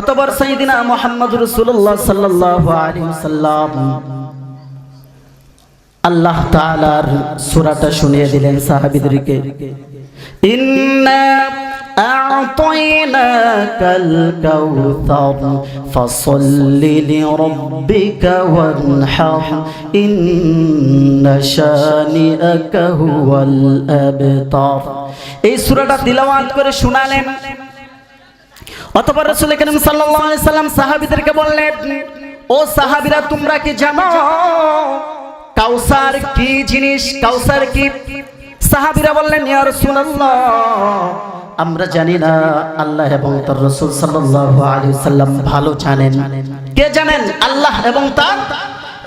অতবার সাইদিনা মোহাম্মদ রসুল্লাহ সাল্লাহ আলী সাল্লাম আল্লাহ তাআলার সূরাটা শুনিয়ে দিলেন সাহাবীদেরকে। ইন্না আ'তাইনাকাল ফাসাল্লি লিরাব্বিকা ওয়ানহার, ইন্না শানিআকা হুয়াল এই সূরাটা তিলাওয়াত করে শোনালেন। অতঃপর রসুল করিম সাল্লাম সাহাবীদেরকে বললেন, ও সাহাবীরা, তোমরা কি জানো কাউসার কি জিনিস, কাউসার কি? সাহাবীরা বললেন, ইয়া রাসূলুল্লাহ, আমরা জানি না, আল্লাহ এবং তার রাসূল সাল্লাল্লাহু আলাইহি সাল্লাম ভালো জানেন। কে জানেন? আল্লাহ এবং তার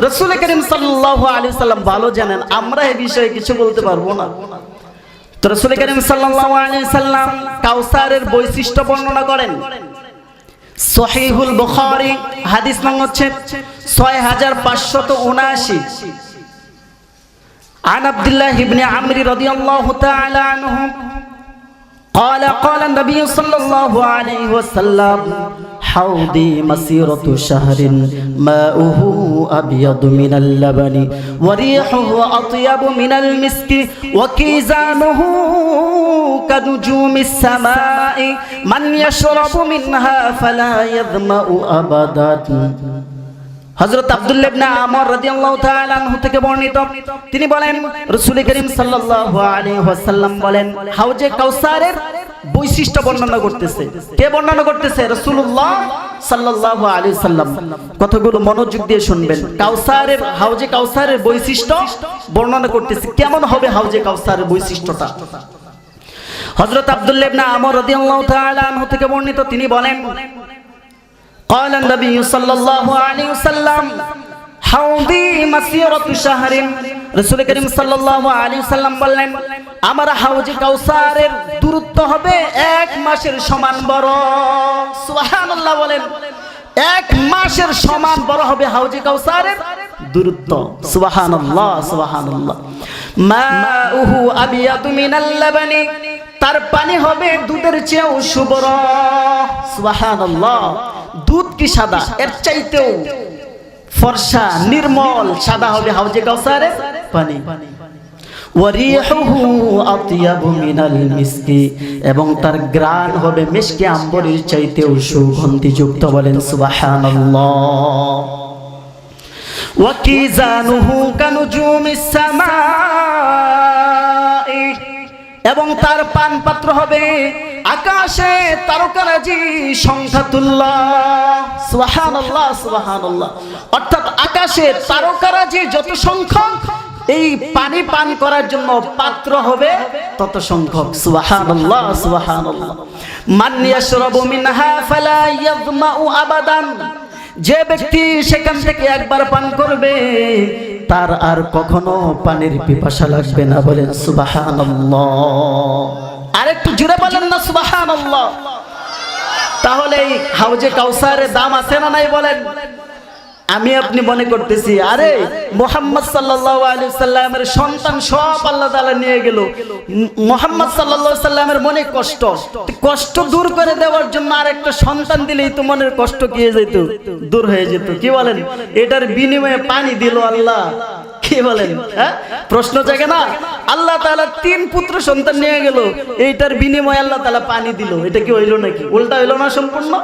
রাসূল করিম সাল্লাল্লাহু আলাইহি সাল্লাম ভালো জানেন। আমরা এই বিষয়ে কিছু বলতে পারব না। তো রাসূল করিম সাল্লাল্লাহু আলাইহি সাল্লাম কাউসারের বৈশিষ্ট্য বর্ণনা করেন সহিহুল বুখারী হাদিস নং হচ্ছে 6579 عن عبد الله بن عمرو رضي الله تعالى عنه قال قال النبي صلى الله عليه وسلم حوضي مسيرة شهر ماؤه أبيض من اللبن وريحه أطيب من المسك وكيزانه كنجوم السماء من يشرب منها فلا يظمأ أبدا হযরত আব্দুল্লাহ ইবনে আমর রাদিয়াল্লাহু তাআলা আনহু থেকে বর্ণিত তিনি বলেন রাসূল করিম সাল্লাল্লাহু আলাইহি ওয়াসাল্লাম বলেন হাউজে কাউসারের বৈশিষ্ট্য বর্ণনা করতেছে কে বর্ণনা করতেছে রাসূলুল্লাহ সাল্লাল্লাহু আলাইহি সাল্লাম কথাগুলো মনোযোগ দিয়ে শুনবেন কাউসারের হাউজে কাউসারের বৈশিষ্ট্য বর্ণনা করতেছে কেমন হবে হাউজে কাউসারের বৈশিষ্ট্যটা হযরত আব্দুল্লাহ ইবনে আমর রাদিয়াল্লাহু তাআলা আনহু থেকে বর্ণিত তিনি বলেন قال النبي صلى الله عليه وسلم হাউদি মাসিরাতু শাহরিন রাসূল করিম সাল্লাল্লাহু আলাইহি সাল্লাম বললেন আমার হাউজে কাউসারের দূরত্ব হবে এক মাসের সমান বড়। বলেন, এক মাসের সমান বড় হবে হাউজে কাউসারের দূরত্ব। সুবহানাল্লাহ সুবহানাল্লাহ। মাউহু আবিয়াদু মিনাল লাবানি, তার পানি হবে দুধের চেয়েও সুবর সুবহানাল্লাহ, দুধ কি সাদা? এর চাইতেও ফর্সা, নির্মল, সাদা হবে হাউজে কাউসারের পানি ওয়ারিহুহু আতিয়াবু মিনাল মিসকি এবং তার গ্রান হবে মিশকে আম্বরের চাইতেও সুগন্ধিযুক্ত বলেন সামাই, এবং তার পান পাত্র হবে আকাশে তারকারাজি সংখ্যাতুল্লাহ। সুবহানাল্লাহ সুবহানাল্লাহ। অর্থাৎ আকাশে তারকারাজি যত সংখ্যক এই পানি পান করার জন্য পাত্র হবে তত সংখ্যক সুবহানাল্লাহ সুবহানাল্লাহ। মান ইয়াশরাবু মিনহা ফালা ইয়াযমাউ আবাদান। যে ব্যক্তি সেখান থেকে একবার পান করবে, তার আর কখনো পানির পিপাসা লাগবে না বলেন সুবহানাল্লাহ। আরেকটু জুড়ে বলেন না সুবহানাল্লাহ। তাহলে এই হাউজে কাউসারের দাম আছে না নাই বলেন? আমি আপনি মনে করতেছি, আরে মোহাম্মদ সাল্লাল্লাহু আলাইহি সাল্লামের সন্তান সব আল্লাহ তাআলা নিয়ে গেল। মোহাম্মদ সাল্লাল্লাহু সাল্লামের মনে কষ্ট। কষ্ট দূর করে দেওয়ার জন্য আর একটা সন্তান দিলেই তো মনের কষ্ট হয়ে যেত? দূর হয়ে যেত। কি বলেন? এটার বিনিময়ে পানি দিল আল্লাহ। কি বলেন? হ্যাঁ? প্রশ্ন জাগে না? আল্লাহ তাআলা তিন পুত্র সন্তান নিয়ে গেল। এইটার বিনিময়ে আল্লাহ তাআলা পানি দিল। এটা কি হইল নাকি? উল্টা হইল না সম্পূর্ণ?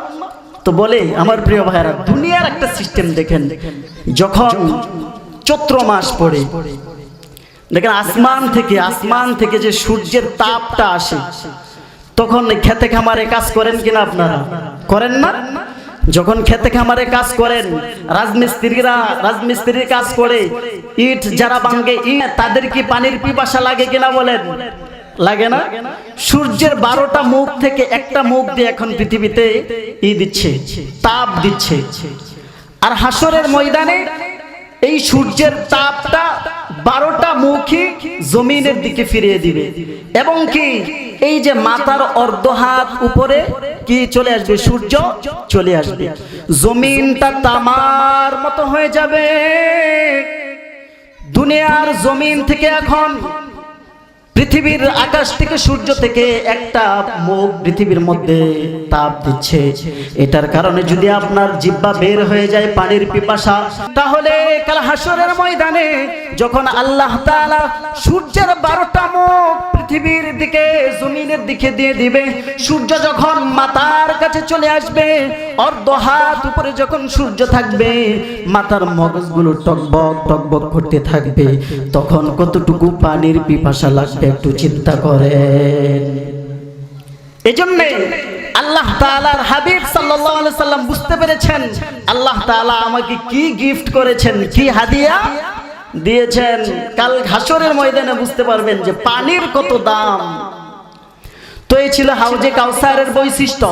তো বলে, আমার প্রিয় ভাইরা দুনিয়ার একটা সিস্টেম দেখেন। যখন চৈত্র মাস পড়ে, দেখেন আসমান থেকে আসমান থেকে যে সূর্যের তাপটা আসে, তখন খেতে খামারে কাজ করেন কিনা আপনারা? করেন না? যখন খেতে খামারে কাজ করেন, রাজমিস্ত্রিরা, রাজমিস্ত্রির কাজ করে, ইট যারা ভাঙ্গে ইট তাদের কি পানির পিপাসা লাগে কিনা বলেন? লাগে না? সূর্যের বারোটা মুখ থেকে একটা মুখ দিয়ে এখন পৃথিবীতে ই দিচ্ছে, তাপ দিচ্ছে। আর হাসরের ময়দানে এই সূর্যের তাপটা বারোটা মুখই জমিনের দিকে ফিরিয়ে দিবে। এবং কি এই যে মাথার অর্ধ হাত উপরে কি চলে আসবে? সূর্য চলে আসবে। জমিনটা তামার মতো হয়ে যাবে। দুনিয়ার জমিন থেকে এখন পৃথিবীর আকাশ থেকে সূর্য থেকে একটা মুখ পৃথিবীর মধ্যে তাপ দিচ্ছে। এটার কারণে যদি আপনার জিব্বা বের হয়ে যায় পানির পিপাসা, তাহলে কাল হাসরের ময়দানে যখন আল্লাহ তাআলা সূর্যের বারোটা মুখ পৃথিবীর দিকে, জমিনের দিকে দিয়ে দিবে। সূর্য যখন মাথার কাছে চলে আসবে, অর্ধ হাত উপরে যখন সূর্য থাকবে মাথার মগজগুলো টকবক টকবক করতে থাকবে। তখন কতটুকু পানির পিপাসা লাগবে একটু চিন্তা করেন। এজন্যে আল্লাহ তাআলার হাবিব সাল্লাল্লাহু আলাইহি সাল্লাম বুঝতে পেরেছেন, আল্লাহ তাআলা আমাকে কি গিফট করেছেন, কি হাদিয়া? দিয়েছেন, কাল ঘাসরের ময়দানে বুঝতে পারবেন যে পানির কত দাম। তো এই ছিল হাউজে কাউসারের বৈশিষ্ট্য।